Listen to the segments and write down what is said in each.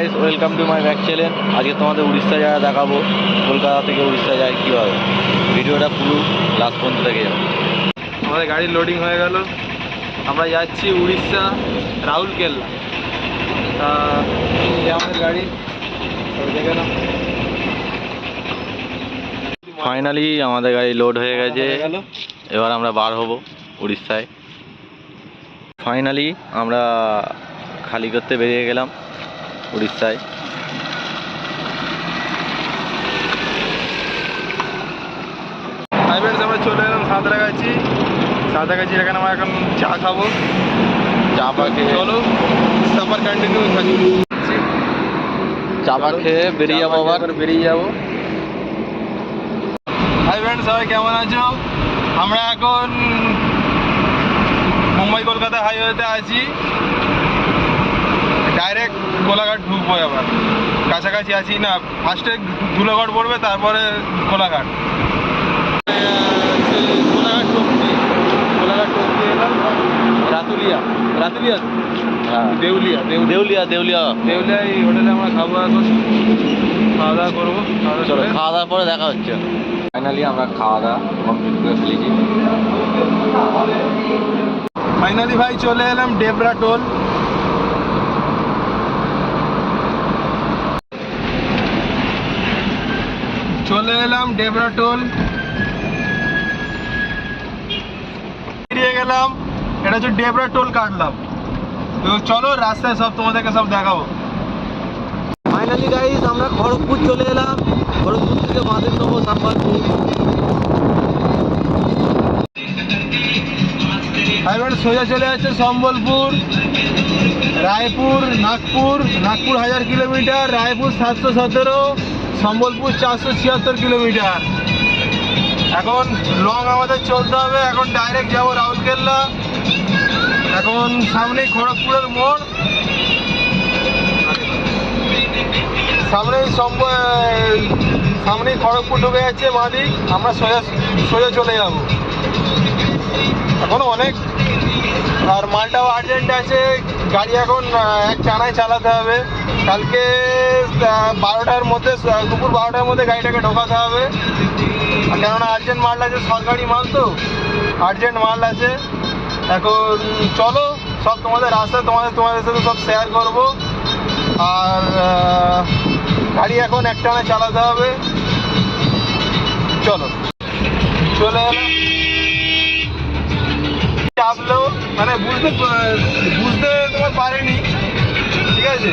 Guys welcome to my back channel আজকে তোমাদের উড়িষ্যা জায়গা দেখাবো। কলকাতা থেকে উড়িষ্যা যায় কীভাবে। ভিডিওটা পুরো লাস্ট পর্যন্ত থেকে যাবে আমাদের গাড়ির লোডিং হয়ে গেল। আমরা যাচ্ছি উড়িষ্যা রাউরকেল্লা। তা আমাদের গাড়ি। দেখে নাও। ফাইনালি আমাদের গাড়ি লোড হয়ে গেছে। এবার আমরা বার হব উড়িষ্যায়। ফাইনালি আমরা খালি করতে বেরিয়ে গেলাম। উড়িষ্যায়। আমরা চলে এলাম সাঁতরাগাছি। সাঁতরাগাছি এখানে আমরা এখন চা খাব। চাপা খেয়ে চলো সাফার কন্টিনিউ থাকি। চাপা খেয়ে বেরিয়ে যাব আবার। বেরিয়ে যাব। হাই ফ্রেন্ড সবাই কেমন আছো? আমরা এখন মুম্বাই কলকাতা হাইওয়েতে আছি। ডাইরেক্ট কোলাঘাট ঢুকবো এবার। কাছাকাছি আছি না ফার্স্টে ধুলোঘাট পড়বে তারপরে কোলাঘাট। কোলাঘাট টপকি কোলাঘাট এলাম রাতুলিয়া। রাতুলিয়া? হ্যাঁ। দেউলিয়া দেউ দেউলিয়া দেউলিয়া। দেউলিয়া এই হোটেলে আমরা খাব এখন। খাওয়া দাওয়া করব খাওয়া দাওয়া চলো খাওয়া দাওয়ার পরে দেখা হচ্ছে। ফাইনালি আমরা খাওয়া দাওয়া কমপ্লিট করে ফেলেছি। ফাইনালি ভাই চলে এলাম ডেবরা টোল চলে এলাম ডেবরা টোল। বেরিয়ে গেলাম। এটা হচ্ছে ডেবরা টোল কাটলাম। তো চলো, রাস্তায় সব তোমাদেরকে সব দেখাবো। ফাইনালি গাইজ আমরা খড়গপুর চলে এলাম। খড়গপুর থেকে বাঁধের নেব সাম্বালপুর। এবার সোজা চলে যাচ্ছে সম্বলপুর, রায়পুর, নাগপুর নাগপুর হাজার কিলোমিটার, রায়পুর সাতশো সতেরো সম্বলপুর চারশো ছিয়াত্তর কিলোমিটার। এখন লং আমাদের চলতে হবে, এখন ডাইরেক্ট যাব রাউরকেল্লা। এখন সামনেই খড়গপুরের মোড়। সামনেই সামনেই খড়গপুর ঢুকে যাচ্ছে মাদিক আমরা সোজা সোজা চলে যাব। এখনও অনেক। আর মালটাও আর্জেন্ট আছে। গাড়ি এখন এক টানায় চালাতে হবে। কালকে বারোটার মধ্যে দুপুর বারোটার মধ্যে গাড়িটাকে ঢোকাতে হবে। কেননা আর্জেন্ট মাল আছে, সরকারি মাল তো আর্জেন্ট মাল আছে। এখন চলো, সব তোমাদের রাস্তায় তোমাদের তোমাদের সাথে সব শেয়ার করব। আর গাড়ি এখন এক টানায় চালাতে হবে। চলো। চলে এলাম। চাপলো মানে বুঝতে বুঝতে তোমার পারেনি। ঠিক আছে?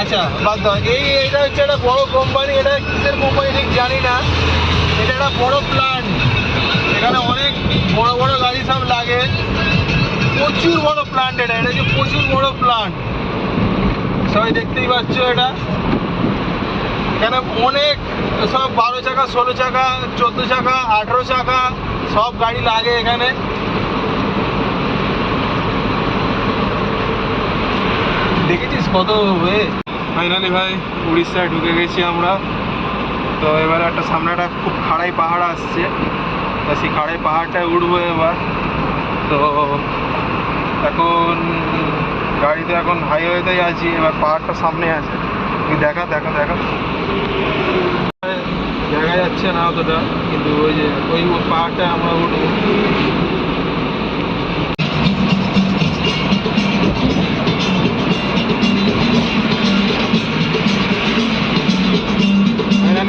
আচ্ছা। বাদ দাও। এই এটা হচ্ছে একটা বড় কোম্পানি এটা কিসের কোম্পানি ঠিক জানি না। এটা একটা বড় প্ল্যান্ট এখানে অনেক বড় বড় গাড়ি সব লাগে। প্রচুর বড় প্ল্যান্ট এটা। এটা হচ্ছে প্রচুর বড় প্ল্যান্ট সবাই দেখতেই পাচ্ছ এটা। এখানে অনেক সব বারো চাকা ষোলো চাকা চোদ্দ চাকা আঠেরো চাকা সব গাড়ি লাগে এখানে। দেখেছিস কত হয়ে ফাইনালি ভাই উড়িষ্যায় ঢুকে গেছি আমরা। তো এবার একটা সামনে একটা খুব খাড়াই পাহাড় আসছে। তা সেই খাড়াই পাহাড়টায় উঠবো এবার। তো এখন গাড়িতে এখন হাইওয়েতেই আছি এবার পাহাড়টা সামনে আছে। তুই দেখা দেখা দেখা। দেখা যাচ্ছে না অতটা কিন্তু ওই যে ওই পাহাড়টায় আমরা উঠবো।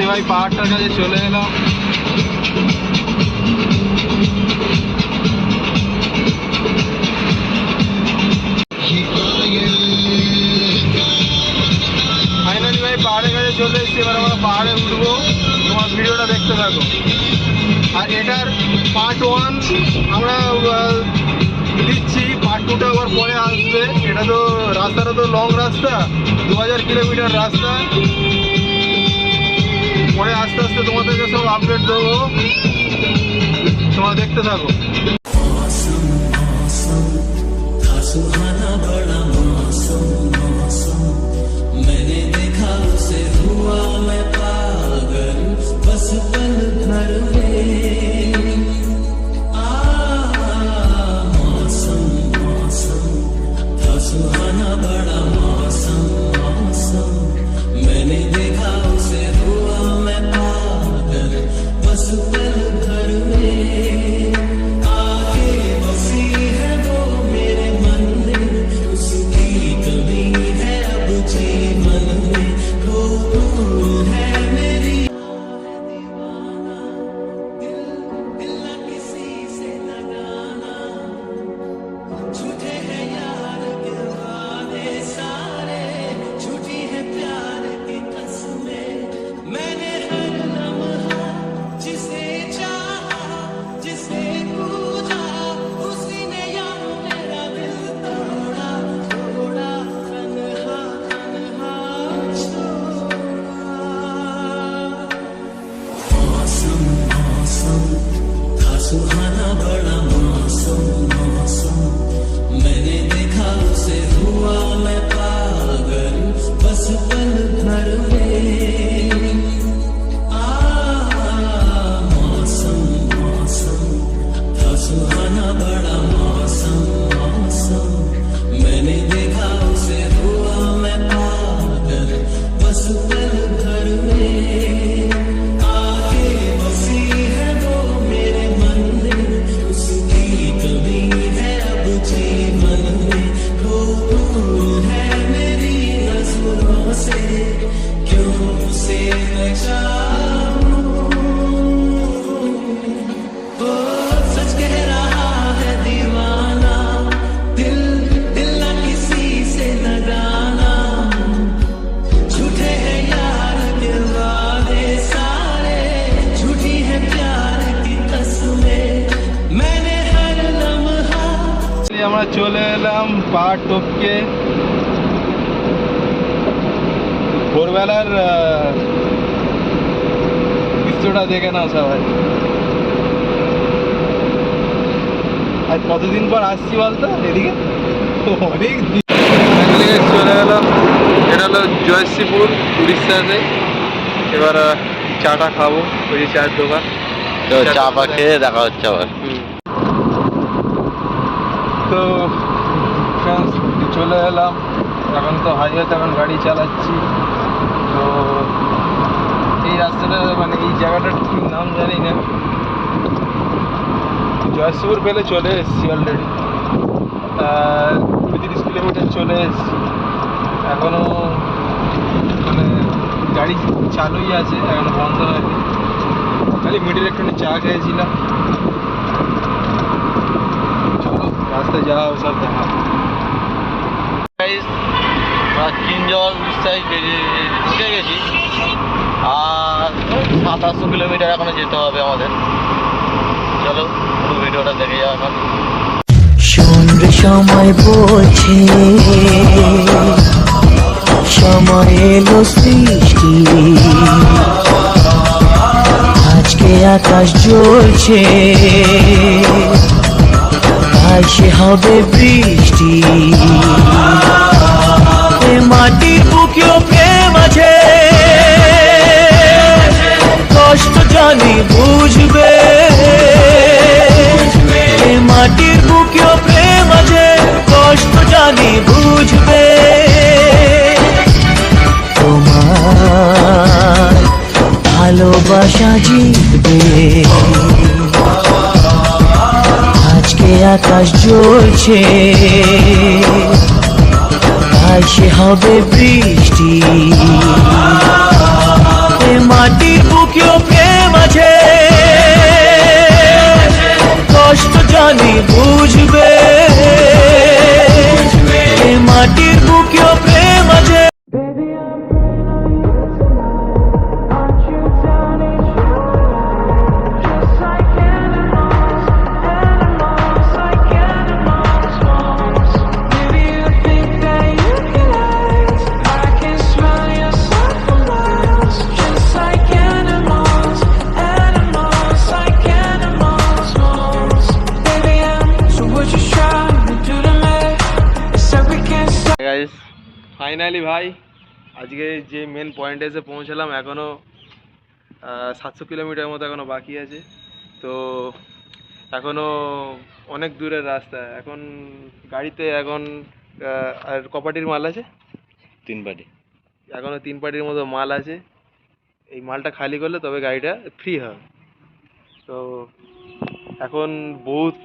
ভাই, পাহাড়টার কাছে চলে এলাম। ভাই, পাহাড়ের কাছে চলে এসেছি, এবার আমরা পাহাড়ে উঠবো। তোমার ভিডিওটা দেখতে আর এটার পার্ট ওয়ান আমরা দিচ্ছি। পার্ট টুটা আবার পরে আসবে। এটা তো রাস্তাটা তো লং রাস্তা। দু হাজার কিলোমিটার রাস্তা। পরে আস্তে আস্তে তোমাদেরকে সব আপডেট দেবো তোমরা দেখতে থাকো सुहाना बड़ा টপকে ভোরবেলার দৃশ্যটা দেখে নাও সবাই আর কতদিন পর আসছি বলতো? এদিকে? অনেক দিন। চলে এলাম। এটা হলো জয়শ্রীপুর উড়িষ্যাতে। এবার চাটা খাব। ওই যে চায়ের দোকান। তো চা পা খেয়ে দেখা হচ্ছে আবার। তো চলে এলাম। এখন তো হাইওয়েতে এখন গাড়ি চালাচ্ছি। তো এই রাস্তাটা মানে এই জায়গাটার ঠিক নাম জানি না। জয়সপুর পেলে চলে এসেছি অলরেডি কুড়ি তিরিশ কিলোমিটার চলে এসেছি। এখনও মানে গাড়ি চালুই আছে, এখন বন্ধ হয়নি। খালি মিডিল একটু চা খেয়েছিলাম। চলো, রাস্তায় যাওয়া সব দেখা আমরা কিনজল উড়িষ্যায় বেরিয়ে ঢুকে গেছি। আর সাতাশশো কিলোমিটার এখনও যেতে হবে আমাদের। চলো, পুরো ভিডিওটা দেখে যাও এখন সময় বলছে সময় এলো সৃষ্টি। আজকে আকাশ জ্বলছে। তাই সে হবে বৃষ্টি। এ মাটির বুকেও প্রেম আছে। কষ্ট জানি বুঝবে। মাটির বুকেও প্রেম আছে, কষ্ট জানি বুঝবে। তোমার ভালোবাসা আকাশ জ্বলছে। সে হবে বৃষ্টি। মাটির বুকেও প্রেম আছে। কষ্ট জানি বুঝবে আজকে যে মেন পয়েন্টে এসে পৌঁছালাম এখনও সাতশো কিলোমিটার মতো এখনও বাকি আছে। তো এখনও অনেক দূরের রাস্তা। এখন গাড়িতে এখন আর কপাটির মাল আছে? তিন পাটি। এখনও তিন পাটির মতো মাল আছে। এই মালটা খালি করলে তবে গাড়িটা ফ্রি হবে। তো এখন বহুত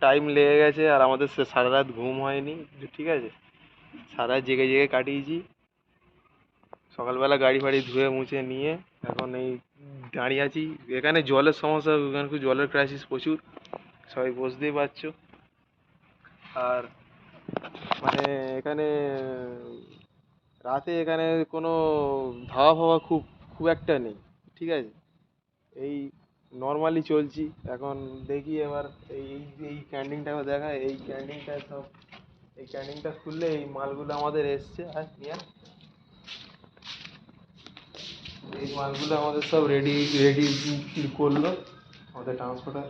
টাইম লেগে গেছে আর আমাদের সে- সারা রাত ঘুম হয়নি। ঠিক আছে? সারা রাত জেগে জেগে কাটিয়েছি। সকালবেলা গাড়ি ফাড়ি ধুয়ে মুছে নিয়ে এখন এই দাঁড়িয়ে আছি। এখানে জলের সমস্যা, এখানে জলের ক্রাইসিস প্রচুর। সবাই বুঝতেই পারছ। আর মানে এখানে রাতে এখানে কোনো ধাওয়া ফাওয়া খুব খুব একটা নেই, ঠিক আছে? এই নর্মালি চলছি। এখন দেখি এবার এই এই ক্যান্টিনটা দেখায়। এই ক্যান্টিনটা সব, এই ক্যান্টিনটা খুললে এই মালগুলো আমাদের এসছে। আর নিয়ে। এই মালগুলো আমাদের সব রেডি রেডি করল আমাদের ট্রান্সপোর্টার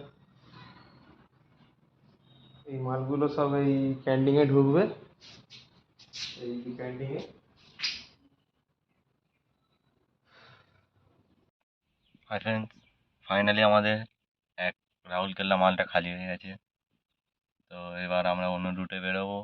এই মালগুলো সব এই ক্যান্টিনে ঢুকবে। এই ফ্রেন্ডস ফাইনালি আমাদের এক রাহুল কেল্লা মালটা খালি হয়ে গেছে। তো এবার আমরা অন্য রুটে বেরোবো।